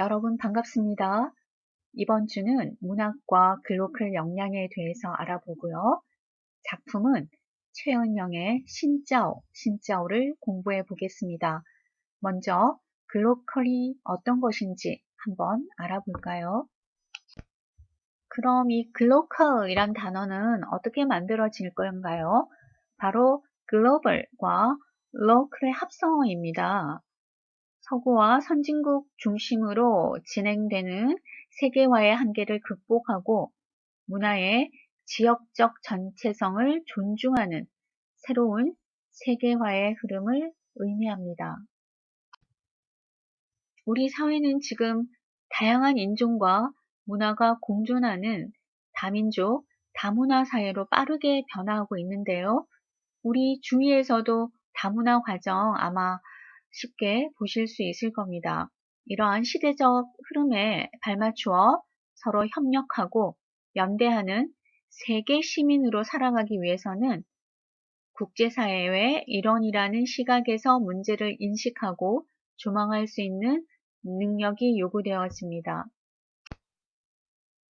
여러분 반갑습니다. 이번 주는 문학과 글로컬 역량에 대해서 알아보고요. 작품은 최은영의 신짜오, 신짜오를 공부해 보겠습니다. 먼저 글로컬이 어떤 것인지 한번 알아볼까요? 그럼 이 글로컬이란 단어는 어떻게 만들어질 건가요? 바로 글로벌과 로컬의 합성어입니다. 서구와 선진국 중심으로 진행되는 세계화의 한계를 극복하고 문화의 지역적 전체성을 존중하는 새로운 세계화의 흐름을 의미합니다. 우리 사회는 지금 다양한 인종과 문화가 공존하는 다민족, 다문화 사회로 빠르게 변화하고 있는데요. 우리 주위에서도 다문화 과정 아마 쉽게 보실 수 있을 겁니다. 이러한 시대적 흐름에 발맞추어 서로 협력하고 연대하는 세계 시민으로 살아가기 위해서는 국제사회의 일원이라는 시각에서 문제를 인식하고 조망할 수 있는 능력이 요구되었습니다.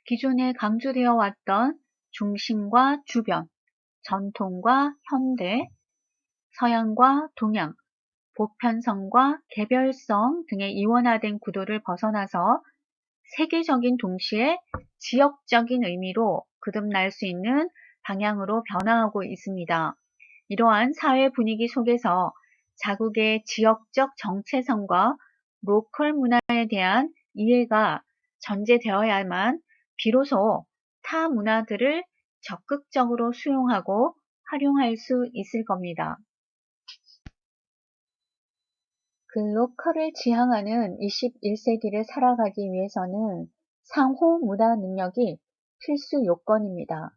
기존에 강조되어 왔던 중심과 주변, 전통과 현대, 서양과 동양, 보편성과 개별성 등의 이원화된 구도를 벗어나서 세계적인 동시에 지역적인 의미로 거듭날 수 있는 방향으로 변화하고 있습니다. 이러한 사회 분위기 속에서 자국의 지역적 정체성과 로컬 문화에 대한 이해가 전제되어야만 비로소 타 문화들을 적극적으로 수용하고 활용할 수 있을 겁니다. 글로컬을 지향하는 21세기를 살아가기 위해서는 상호 문화 능력이 필수 요건입니다.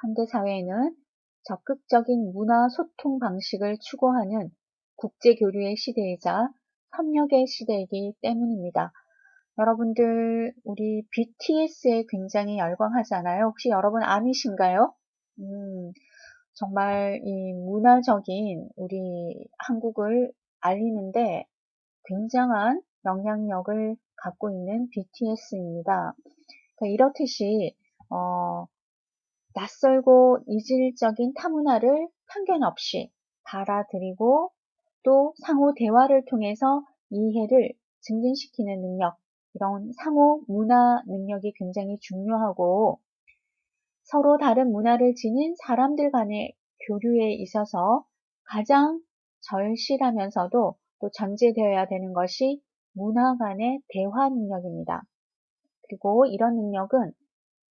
현대 사회에는 적극적인 문화 소통 방식을 추구하는 국제 교류의 시대이자 협력의 시대이기 때문입니다. 여러분들 우리 BTS에 굉장히 열광하잖아요. 혹시 여러분 아미신가요? 음, 정말 이 문화적인 우리 한국을 알리는데 굉장한 영향력을 갖고 있는 BTS입니다. 그러니까 이렇듯이 어, 낯설고 이질적인 타문화를 편견 없이 받아들이고 또 상호 대화를 통해서 이해를 증진시키는 능력, 이런 상호 문화 능력이 굉장히 중요하고 서로 다른 문화를 지닌 사람들 간의 교류에 있어서 가장 절실하면서도 또 전제되어야 되는 것이 문화 간의 대화 능력입니다. 그리고 이런 능력은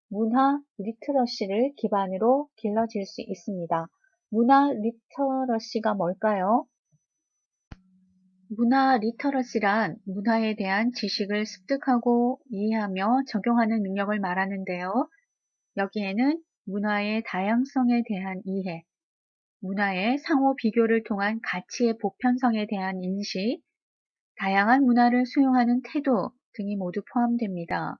문화 리터러시를 기반으로 길러질 수 있습니다. 문화 리터러시가 뭘까요? 문화 리터러시란 문화에 대한 지식을 습득하고 이해하며 적용하는 능력을 말하는데요. 여기에는 문화의 다양성에 대한 이해, 문화의 상호 비교를 통한 가치의 보편성에 대한 인식, 다양한 문화를 수용하는 태도 등이 모두 포함됩니다.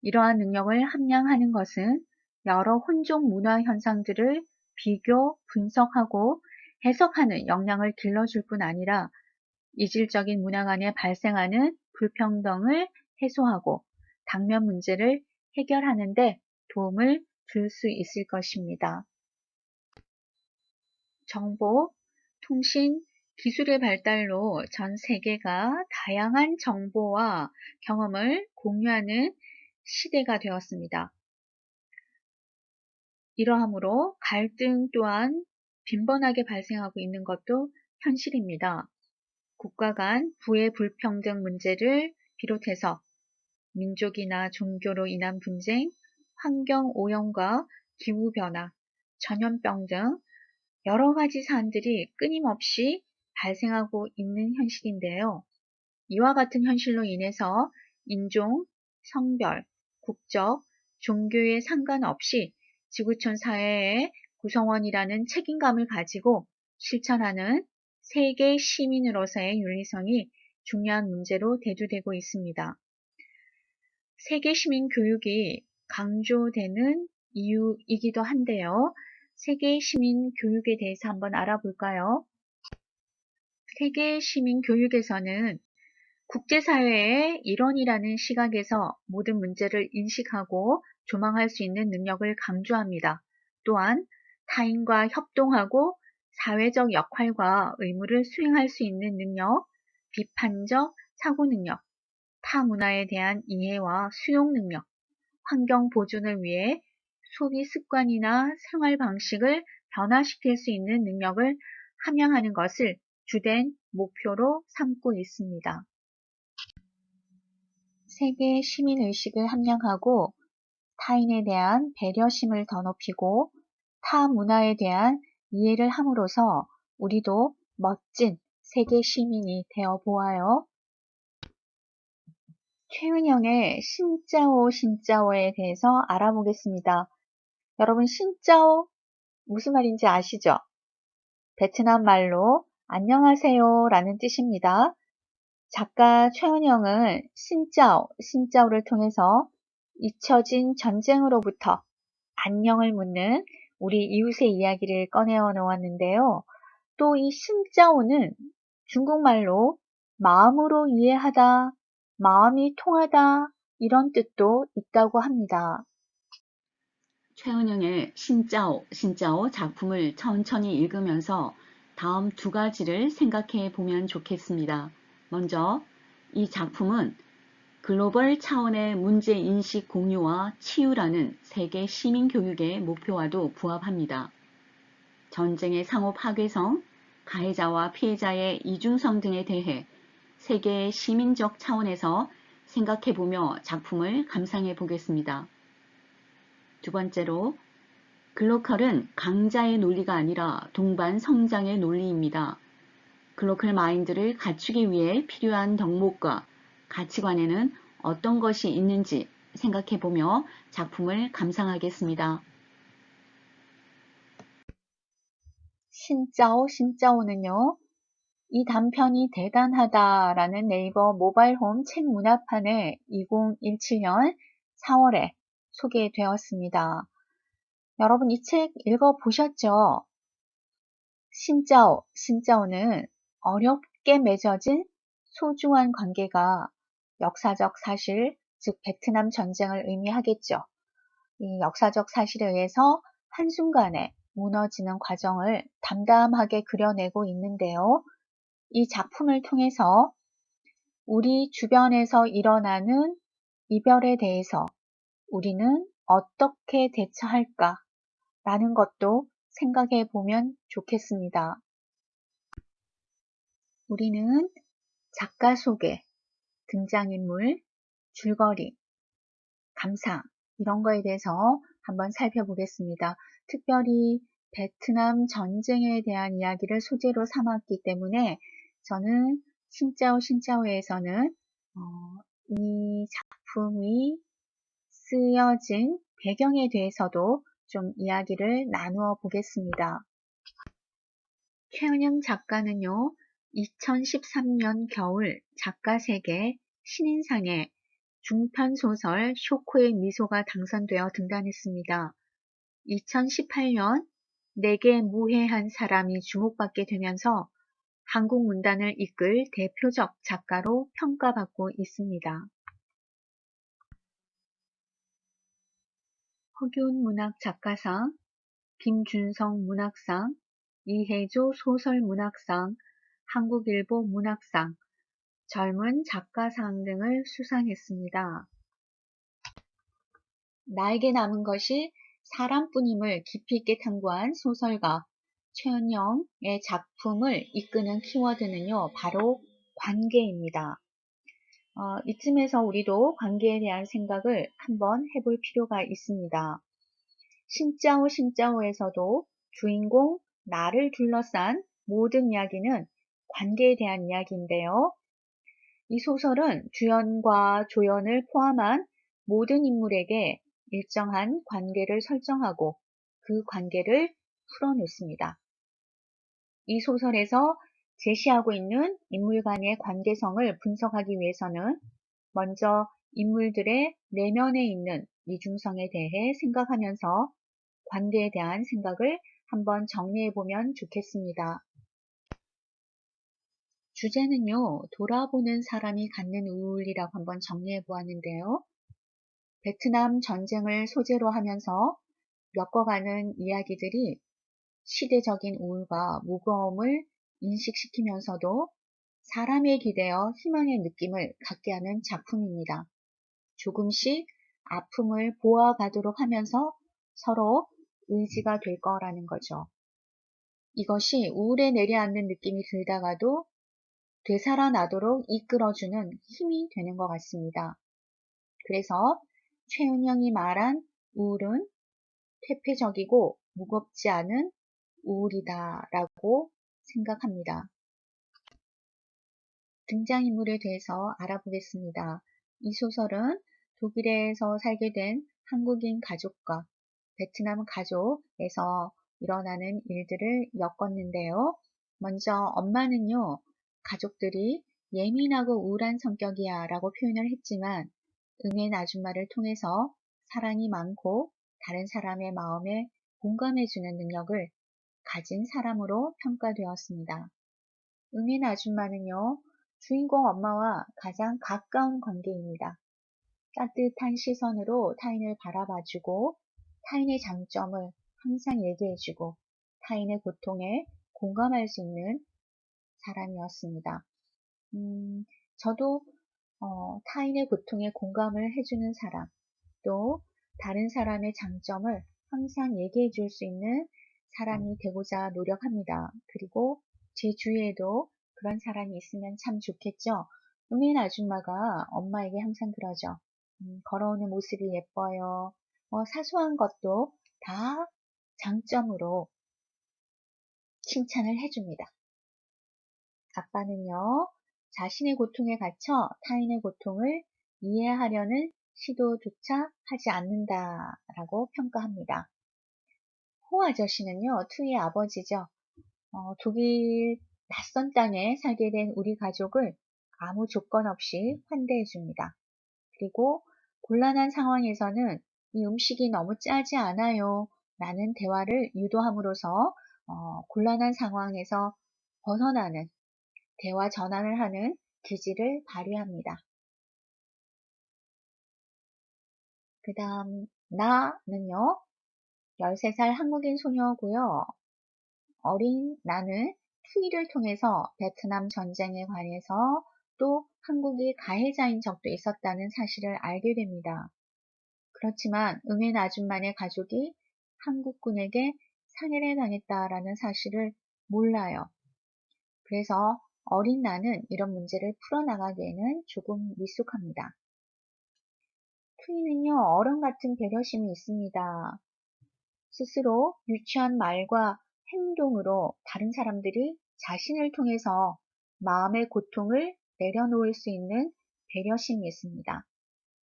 이러한 능력을 함양하는 것은 여러 혼종 문화 현상들을 비교, 분석하고 해석하는 역량을 길러줄 뿐 아니라 이질적인 문화 간에 발생하는 불평등을 해소하고 당면 문제를 해결하는 데 도움을 줄 수 있을 것입니다. 정보, 통신, 기술의 발달로 전 세계가 다양한 정보와 경험을 공유하는 시대가 되었습니다. 이러함으로 갈등 또한 빈번하게 발생하고 있는 것도 현실입니다. 국가 간 부의 불평등 문제를 비롯해서 민족이나 종교로 인한 분쟁, 환경 오염과 기후변화, 전염병 등 여러 가지 사안들이 끊임없이 발생하고 있는 현실인데요. 이와 같은 현실로 인해서 인종, 성별, 국적, 종교에 상관없이 지구촌 사회의 구성원이라는 책임감을 가지고 실천하는 세계 시민으로서의 윤리성이 중요한 문제로 대두되고 있습니다. 세계 시민 교육이 강조되는 이유이기도 한데요. 세계 시민 교육에 대해서 한번 알아볼까요? 세계 시민 교육에서는 국제사회의 일원이라는 시각에서 모든 문제를 인식하고 조망할 수 있는 능력을 강조합니다. 또한 타인과 협동하고 사회적 역할과 의무를 수행할 수 있는 능력, 비판적 사고 능력, 타 문화에 대한 이해와 수용 능력, 환경 보존을 위해 소비 습관이나 생활 방식을 변화시킬 수 있는 능력을 함양하는 것을 주된 목표로 삼고 있습니다. 세계 시민의식을 함양하고 타인에 대한 배려심을 더 높이고 타 문화에 대한 이해를 함으로써 우리도 멋진 세계 시민이 되어 보아요. 최은영의 신짜오 신짜오에 대해서 알아보겠습니다. 여러분 신짜오 무슨 말인지 아시죠? 베트남 말로 안녕하세요 라는 뜻입니다. 작가 최은영은 신짜오, 신짜오를 통해서 잊혀진 전쟁으로부터 안녕을 묻는 우리 이웃의 이야기를 꺼내어 놓았는데요. 또 이 신짜오는 중국말로 마음으로 이해하다, 마음이 통하다 이런 뜻도 있다고 합니다. 최은영의 신짜오, 신짜오 작품을 천천히 읽으면서 다음 두 가지를 생각해 보면 좋겠습니다. 먼저 이 작품은 글로벌 차원의 문제인식 공유와 치유라는 세계 시민교육의 목표와도 부합합니다. 전쟁의 상호 파괴성, 가해자와 피해자의 이중성 등에 대해 세계의 시민적 차원에서 생각해보며 작품을 감상해 보겠습니다. 두 번째로 글로컬은 강자의 논리가 아니라 동반 성장의 논리입니다. 글로컬 마인드를 갖추기 위해 필요한 덕목과 가치관에는 어떤 것이 있는지 생각해보며 작품을 감상하겠습니다. 신짜오 신짜오는요. 이 단편이 대단하다라는 네이버 모바일 홈 책 문화판에 2017년 4월에 소개되었습니다. 여러분 이 책 읽어보셨죠? 신짜오, 신짜오는 어렵게 맺어진 소중한 관계가 역사적 사실, 즉 베트남 전쟁을 의미하겠죠. 이 역사적 사실에 의해서 한순간에 무너지는 과정을 담담하게 그려내고 있는데요. 이 작품을 통해서 우리 주변에서 일어나는 이별에 대해서 우리는 어떻게 대처할까? 라는 것도 생각해 보면 좋겠습니다. 우리는 작가 속에 등장인물, 줄거리, 감상, 이런 거에 대해서 한번 살펴보겠습니다. 특별히 베트남 전쟁에 대한 이야기를 소재로 삼았기 때문에 저는 신짜오 신짜오에서는 어, 이 작품이 쓰여진 배경에 대해서도 좀 이야기를 나누어 보겠습니다. 최은영 작가는요, 2013년 겨울 작가 세계 신인상에 중편 소설 쇼코의 미소가 당선되어 등단했습니다. 2018년 내게 무해한 사람이 주목받게 되면서 한국 문단을 이끌 대표적 작가로 평가받고 있습니다. 허균 문학 작가상, 김준성 문학상, 이혜조 소설 문학상, 한국일보 문학상, 젊은 작가상 등을 수상했습니다. 나에게 남은 것이 사람뿐임을 깊이 있게 탐구한 소설가 최은영의 작품을 이끄는 키워드는요, 바로 관계입니다. 어, 이쯤에서 우리도 관계에 대한 생각을 한번 해볼 필요가 있습니다. 신짜오 신짜오에서도 주인공 나를 둘러싼 모든 이야기는 관계에 대한 이야기인데요. 이 소설은 주연과 조연을 포함한 모든 인물에게 일정한 관계를 설정하고 그 관계를 풀어놓습니다. 이 소설에서 제시하고 있는 인물 간의 관계성을 분석하기 위해서는 먼저 인물들의 내면에 있는 이중성에 대해 생각하면서 관계에 대한 생각을 한번 정리해 보면 좋겠습니다. 주제는요, 돌아보는 사람이 갖는 우울이라고 한번 정리해 보았는데요. 베트남 전쟁을 소재로 하면서 엮어가는 이야기들이 시대적인 우울과 무거움을 인식시키면서도 사람에 기대어 희망의 느낌을 갖게 하는 작품입니다. 조금씩 아픔을 보아가도록 하면서 서로 의지가 될 거라는 거죠. 이것이 우울에 내려앉는 느낌이 들다가도 되살아나도록 이끌어주는 힘이 되는 것 같습니다. 그래서 최은영이 말한 우울은 퇴폐적이고 무겁지 않은 우울이다라고 생각합니다. 등장인물에 대해서 알아보겠습니다. 이 소설은 독일에서 살게 된 한국인 가족과 베트남 가족에서 일어나는 일들을 엮었는데요. 먼저 엄마는요, 가족들이 예민하고 우울한 성격이야 라고 표현을 했지만 응엔 아줌마를 통해서 사랑이 많고 다른 사람의 마음에 공감해주는 능력을 가진 사람으로 평가되었습니다. 응엔 아줌마는요, 주인공 엄마와 가장 가까운 관계입니다. 따뜻한 시선으로 타인을 바라봐주고 타인의 장점을 항상 얘기해주고 타인의 고통에 공감할 수 있는 사람이었습니다. 음, 저도 어, 타인의 고통에 공감을 해주는 사람, 또 다른 사람의 장점을 항상 얘기해 줄 수 있는 사람이 되고자 노력합니다. 그리고 제 주위에도 그런 사람이 있으면 참 좋겠죠. 은민 아줌마가 엄마에게 항상 그러죠. 음, 걸어오는 모습이 예뻐요. 어, 사소한 것도 다 장점으로 칭찬을 해줍니다. 아빠는요, 자신의 고통에 갇혀 타인의 고통을 이해하려는 시도조차 하지 않는다라고 평가합니다. 호 아저씨는요, 투의 아버지죠. 어, 독일 낯선 땅에 살게 된 우리 가족을 아무 조건 없이 환대해 줍니다. 그리고 곤란한 상황에서는 이 음식이 너무 짜지 않아요. 라는 대화를 유도함으로써 어, 곤란한 상황에서 벗어나는 대화 전환을 하는 기질을 발휘합니다. 그 다음 나는요. 13살 한국인 소녀고요. 어린 나는 투이를 통해서 베트남 전쟁에 관해서 또 한국이 가해자인 적도 있었다는 사실을 알게 됩니다. 그렇지만 응엔 아줌마네 가족이 한국군에게 상해를 당했다라는 사실을 몰라요. 그래서 어린 나는 이런 문제를 풀어나가기에는 조금 미숙합니다. 투이는요, 어른 같은 배려심이 있습니다. 스스로 유치한 말과 행동으로 다른 사람들이 자신을 통해서 마음의 고통을 내려놓을 수 있는 배려심이 있습니다.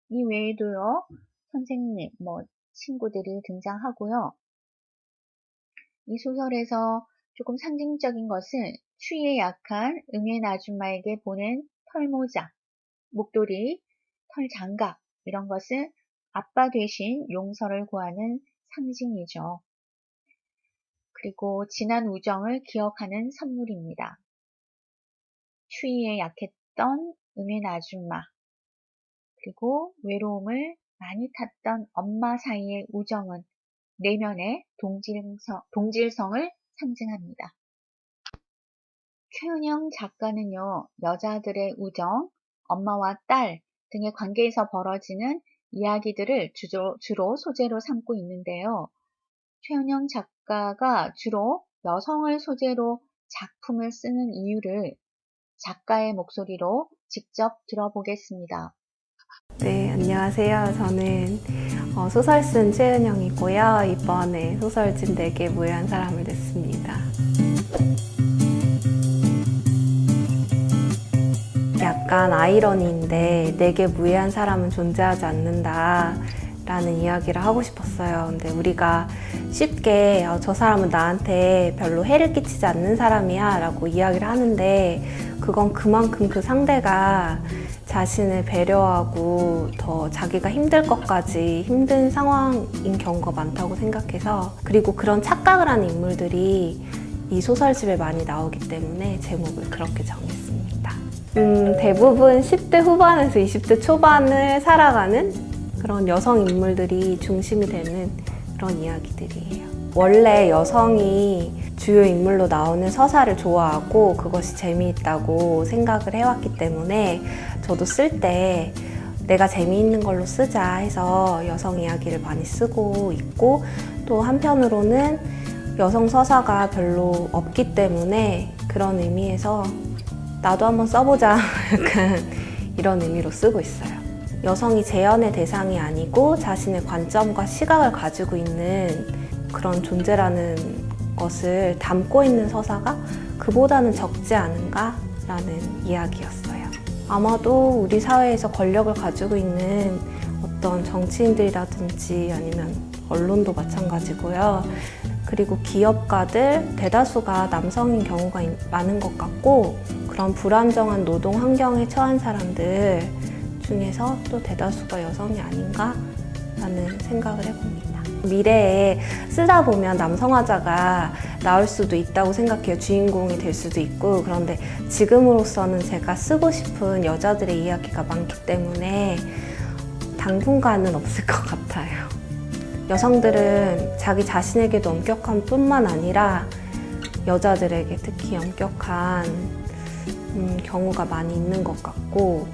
이 외에도요, 선생님, 뭐, 친구들이 등장하고요. 이 소설에서 조금 상징적인 것은 추위에 약한 응애 아줌마에게 보낸 털모자, 목도리, 털장갑 이런 것은 아빠 대신 용서를 구하는 상징이죠. 그리고 지난 우정을 기억하는 선물입니다. 추위에 약했던 응애 아줌마, 그리고 외로움을 많이 탔던 엄마 사이의 우정은 내면의 동질성, 동질성을 상징합니다. 최은영 작가는요, 여자들의 우정, 엄마와 딸 등의 관계에서 벌어지는 이야기들을 주로, 주로 소재로 삼고 있는데요. 최은영 작가가 주로 여성을 소재로 작품을 쓰는 이유를 작가의 목소리로 직접 들어보겠습니다. 네, 안녕하세요. 저는 어, 소설 쓴 최은영이고요. 이번에 소설집 내게 무해한 사람을 냈습니다. 약간 아이러니인데 내게 무해한 사람은 존재하지 않는다. 라는 이야기를 하고 싶었어요. 근데 우리가 쉽게 어, 저 사람은 나한테 별로 해를 끼치지 않는 사람이야 라고 이야기를 하는데 그건 그만큼 그 상대가 자신을 배려하고 더 자기가 힘들 것까지 힘든 상황인 경우가 많다고 생각해서 그리고 그런 착각을 하는 인물들이 이 소설집에 많이 나오기 때문에 제목을 그렇게 정했습니다. 음, 대부분 10대 후반에서 20대 초반을 살아가는 그런 여성 인물들이 중심이 되는 그런 이야기들이에요. 원래 여성이 주요 인물로 나오는 서사를 좋아하고 그것이 재미있다고 생각을 해왔기 때문에 저도 쓸 때 내가 재미있는 걸로 쓰자 해서 여성 이야기를 많이 쓰고 있고 또 한편으로는 여성 서사가 별로 없기 때문에 그런 의미에서 나도 한번 써보자 약간 이런 의미로 쓰고 있어요. 여성이 재현의 대상이 아니고 자신의 관점과 시각을 가지고 있는 그런 존재라는 것을 담고 있는 서사가 그보다는 적지 않은가라는 이야기였어요. 아마도 우리 사회에서 권력을 가지고 있는 어떤 정치인들이라든지 아니면 언론도 마찬가지고요. 그리고 기업가들 대다수가 남성인 경우가 있- 많은 것 같고 그런 불안정한 노동 환경에 처한 사람들 중에서 또 대다수가 여성이 아닌가라는 생각을 해봅니다. 미래에 쓰다 보면 남성화자가 나올 수도 있다고 생각해요. 주인공이 될 수도 있고 그런데 지금으로서는 제가 쓰고 싶은 여자들의 이야기가 많기 때문에 당분간은 없을 것 같아요. 여성들은 자기 자신에게도 엄격한 뿐만 아니라 여자들에게 특히 엄격한 음, 경우가 많이 있는 것 같고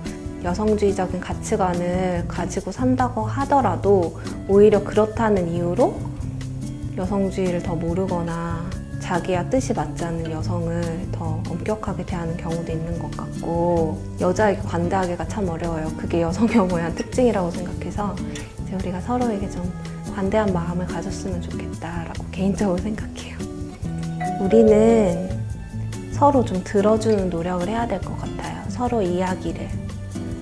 여성주의적인 가치관을 가지고 산다고 하더라도 오히려 그렇다는 이유로 여성주의를 더 모르거나 자기와 뜻이 맞지 않는 여성을 더 엄격하게 대하는 경우도 있는 것 같고 여자에게 관대하기가 참 어려워요. 그게 여성 혐오의 한 특징이라고 생각해서 이제 우리가 서로에게 좀 관대한 마음을 가졌으면 좋겠다라고 개인적으로 생각해요. 우리는 서로 좀 들어주는 노력을 해야 될 것 같아요. 서로 이야기를.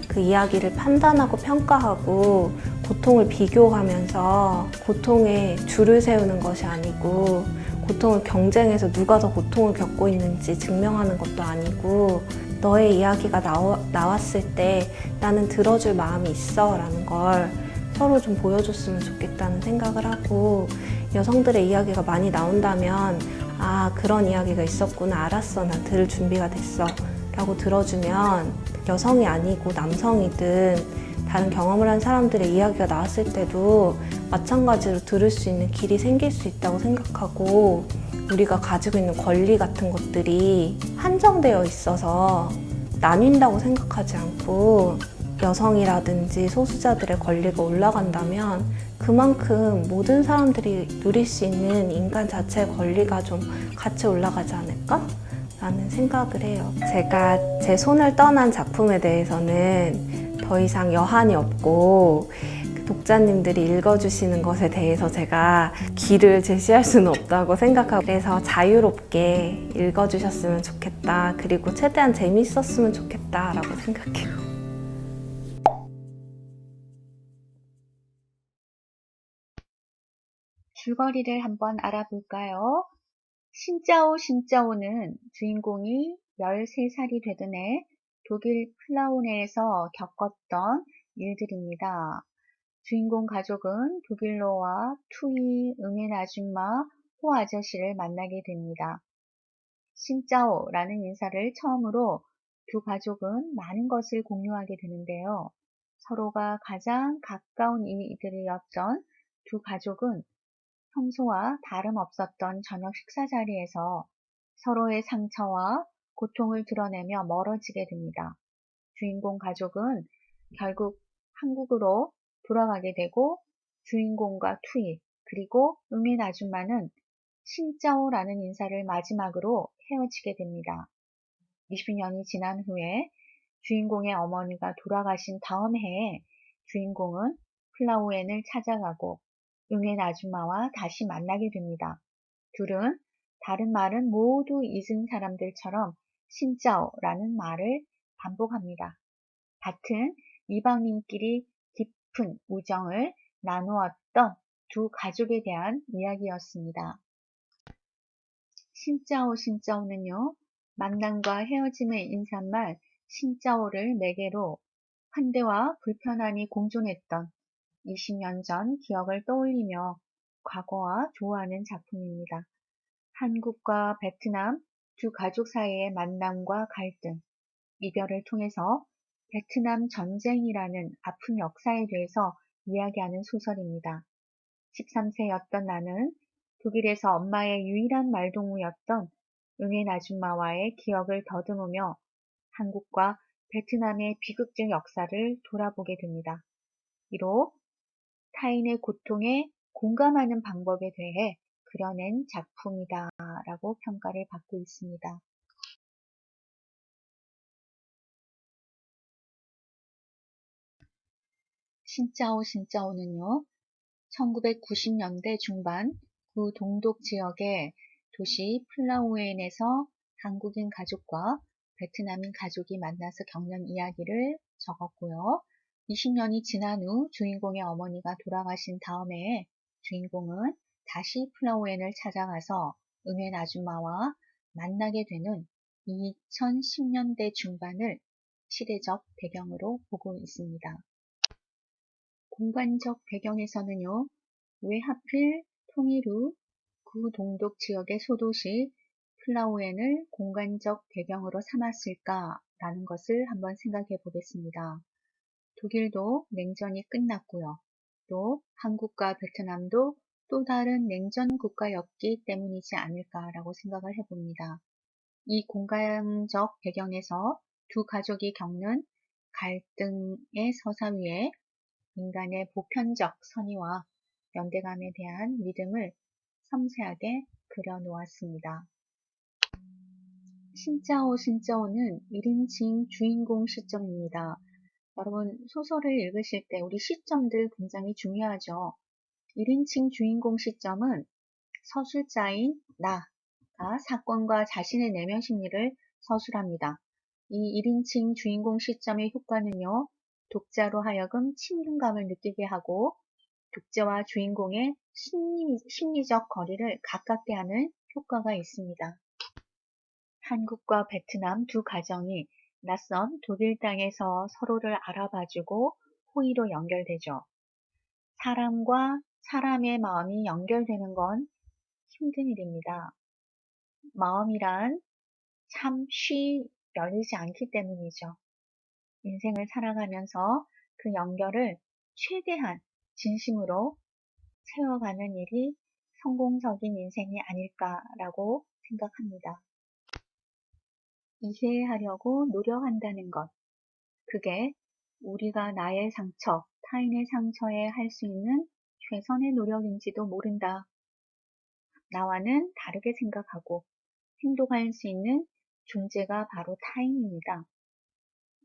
그 이야기를 판단하고 평가하고 고통을 비교하면서 고통에 줄을 세우는 것이 아니고 고통을 경쟁해서 누가 더 고통을 겪고 있는지 증명하는 것도 아니고 너의 이야기가 나와, 나왔을 때 나는 들어줄 마음이 있어 라는 걸 서로 좀 보여줬으면 좋겠다는 생각을 하고 여성들의 이야기가 많이 나온다면 아 그런 이야기가 있었구나. 알았어 나 들을 준비가 됐어. 라고 들어주면 여성이 아니고 남성이든 다른 경험을 한 사람들의 이야기가 나왔을 때도 마찬가지로 들을 수 있는 길이 생길 수 있다고 생각하고 우리가 가지고 있는 권리 같은 것들이 한정되어 있어서 나뉜다고 생각하지 않고 여성이라든지 소수자들의 권리가 올라간다면 그만큼 모든 사람들이 누릴 수 있는 인간 자체의 권리가 좀 같이 올라가지 않을까? 라는 생각을 해요. 제가 제 손을 떠난 작품에 대해서는 더 이상 여한이 없고 그 독자님들이 읽어주시는 것에 대해서 제가 길을 제시할 수는 없다고 생각하고 그래서 자유롭게 읽어주셨으면 좋겠다. 그리고 최대한 재밌었으면 좋겠다라고 생각해요. 줄거리를 한번 알아볼까요? 신짜오 신짜오는 주인공이 13살이 되던 해 독일 플라우네에서 겪었던 일들입니다. 주인공 가족은 독일로 와 투이, 응엔 아줌마, 호 아저씨를 만나게 됩니다. 신짜오라는 인사를 처음으로 두 가족은 많은 것을 공유하게 되는데요. 서로가 가장 가까운 이들이었던 두 가족은 평소와 다름없었던 저녁 식사 자리에서 서로의 상처와 고통을 드러내며 멀어지게 됩니다. 주인공 가족은 결국 한국으로 돌아가게 되고 주인공과 투이 그리고 음인 아줌마는 신짜오라는 인사를 마지막으로 헤어지게 됩니다. 20년이 지난 후에 주인공의 어머니가 돌아가신 다음 해에 주인공은 플라우엔을 찾아가고 응엔 아줌마와 다시 만나게 됩니다. 둘은 다른 말은 모두 잊은 사람들처럼 신짜오라는 말을 반복합니다. 같은 이방인끼리 깊은 우정을 나누었던 두 가족에 대한 이야기였습니다. 신짜오 신짜오는요, 만남과 헤어짐의 인사말 신짜오를 매개로 환대와 불편함이 공존했던 20년 전 기억을 떠올리며 과거와 좋아하는 작품입니다. 한국과 베트남 두 가족 사이의 만남과 갈등, 이별을 통해서 베트남 전쟁이라는 아픈 역사에 대해서 이야기하는 소설입니다. 13세였던 나는 독일에서 엄마의 유일한 말동무였던 응엔 아줌마와의 기억을 더듬으며 한국과 베트남의 비극적 역사를 돌아보게 됩니다. 이로 타인의 고통에 공감하는 방법에 대해 그려낸 작품이다 라고 평가를 받고 있습니다. 신짜오 신짜오는요. 1990년대 중반 구 동독 지역의 도시 플라우엔에서 한국인 가족과 베트남인 가족이 만나서 겪는 이야기를 적었고요. 20년이 지난 후 주인공의 어머니가 돌아가신 다음에 주인공은 다시 플라우엔을 찾아가서 응엔 아줌마와 만나게 되는 2010년대 중반을 시대적 배경으로 보고 있습니다. 공간적 배경에서는요, 왜 하필 통일 후 구동독 지역의 소도시 플라우엔을 공간적 배경으로 삼았을까라는 것을 한번 생각해 보겠습니다. 독일도 냉전이 끝났고요. 또 한국과 베트남도 또 다른 냉전 국가였기 때문이지 않을까라고 생각을 해봅니다. 이 공간적 배경에서 두 가족이 겪는 갈등의 서사 위에 인간의 보편적 선의와 연대감에 대한 믿음을 섬세하게 그려놓았습니다. 신짜오 신짜오는 1인칭 주인공 시점입니다. 여러분 소설을 읽으실 때 우리 시점들 굉장히 중요하죠. 1인칭 주인공 시점은 서술자인 나가 사건과 자신의 내면 심리를 서술합니다. 이 1인칭 주인공 시점의 효과는요. 독자로 하여금 친근감을 느끼게 하고 독자와 주인공의 심리, 심리적 거리를 가깝게 하는 효과가 있습니다. 한국과 베트남 두 가정이 낯선 독일 땅에서 서로를 알아봐주고 호의로 연결되죠. 사람과 사람의 마음이 연결되는 건 힘든 일입니다. 마음이란 참 쉬 열리지 않기 때문이죠. 인생을 살아가면서 그 연결을 최대한 진심으로 세워가는 일이 성공적인 인생이 아닐까라고 생각합니다. 이해하려고 노력한다는 것. 그게 우리가 나의 상처, 타인의 상처에 할 수 있는 최선의 노력인지도 모른다. 나와는 다르게 생각하고 행동할 수 있는 존재가 바로 타인입니다.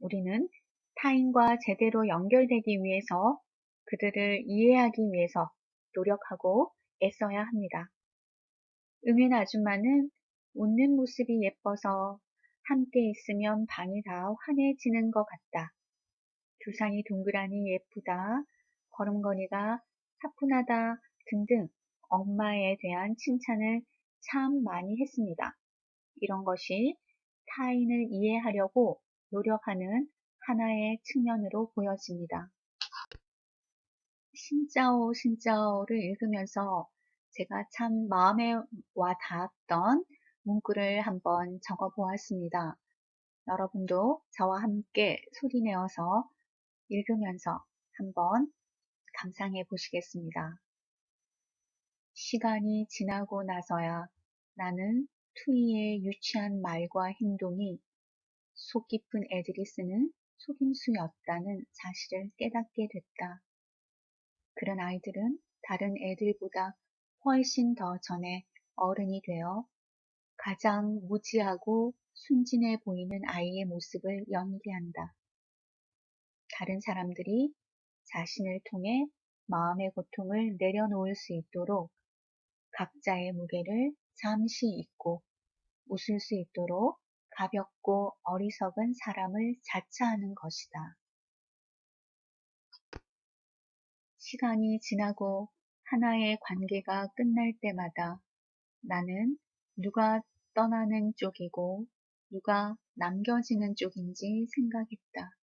우리는 타인과 제대로 연결되기 위해서 그들을 이해하기 위해서 노력하고 애써야 합니다. 응엔 아줌마는 웃는 모습이 예뻐서 함께 있으면 방이 다 환해지는 것 같다. 두상이 동그라니 예쁘다. 걸음걸이가 사뿐하다 등등 엄마에 대한 칭찬을 참 많이 했습니다. 이런 것이 타인을 이해하려고 노력하는 하나의 측면으로 보여집니다. 신짜오 신짜오를 읽으면서 제가 참 마음에 와 닿았던 문구를 한번 적어 보았습니다. 여러분도 저와 함께 소리내어서 읽으면서 한번 감상해 보시겠습니다. 시간이 지나고 나서야 나는 투이의 유치한 말과 행동이 속 깊은 애들이 쓰는 속임수였다는 사실을 깨닫게 됐다. 그런 아이들은 다른 애들보다 훨씬 더 전에 어른이 되어 가장 무지하고 순진해 보이는 아이의 모습을 연기한다. 다른 사람들이 자신을 통해 마음의 고통을 내려놓을 수 있도록 각자의 무게를 잠시 잊고 웃을 수 있도록 가볍고 어리석은 사람을 자처하는 것이다. 시간이 지나고 하나의 관계가 끝날 때마다 나는 누가 떠나는 쪽이고 누가 남겨지는 쪽인지 생각했다.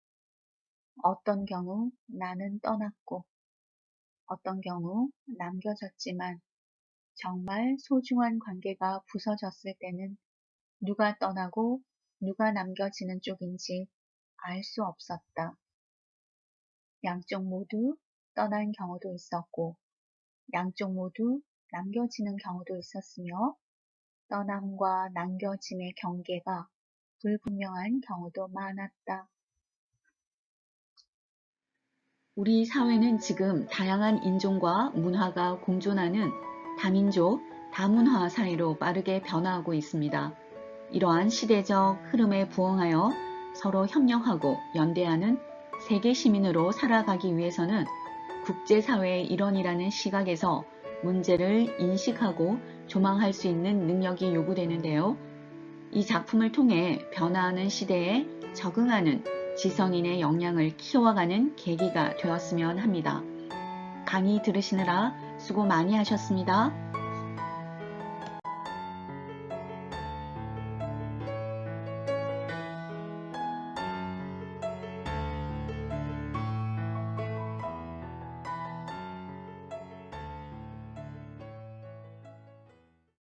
어떤 경우 나는 떠났고 어떤 경우 남겨졌지만 정말 소중한 관계가 부서졌을 때는 누가 떠나고 누가 남겨지는 쪽인지 알 수 없었다. 양쪽 모두 떠난 경우도 있었고, 양쪽 모두 남겨지는 경우도 있었으며, 떠남과 남겨짐의 경계가 불분명한 경우도 많았다. 우리 사회는 지금 다양한 인종과 문화가 공존하는 다민족, 다문화 사회로 빠르게 변화하고 있습니다. 이러한 시대적 흐름에 부응하여 서로 협력하고 연대하는 세계 시민으로 살아가기 위해서는 국제사회의 일원이라는 시각에서 문제를 인식하고 조망할 수 있는 능력이 요구되는데요. 이 작품을 통해 변화하는 시대에 적응하는 지성인의 역량을 키워가는 계기가 되었으면 합니다. 강의 들으시느라 수고 많이 하셨습니다.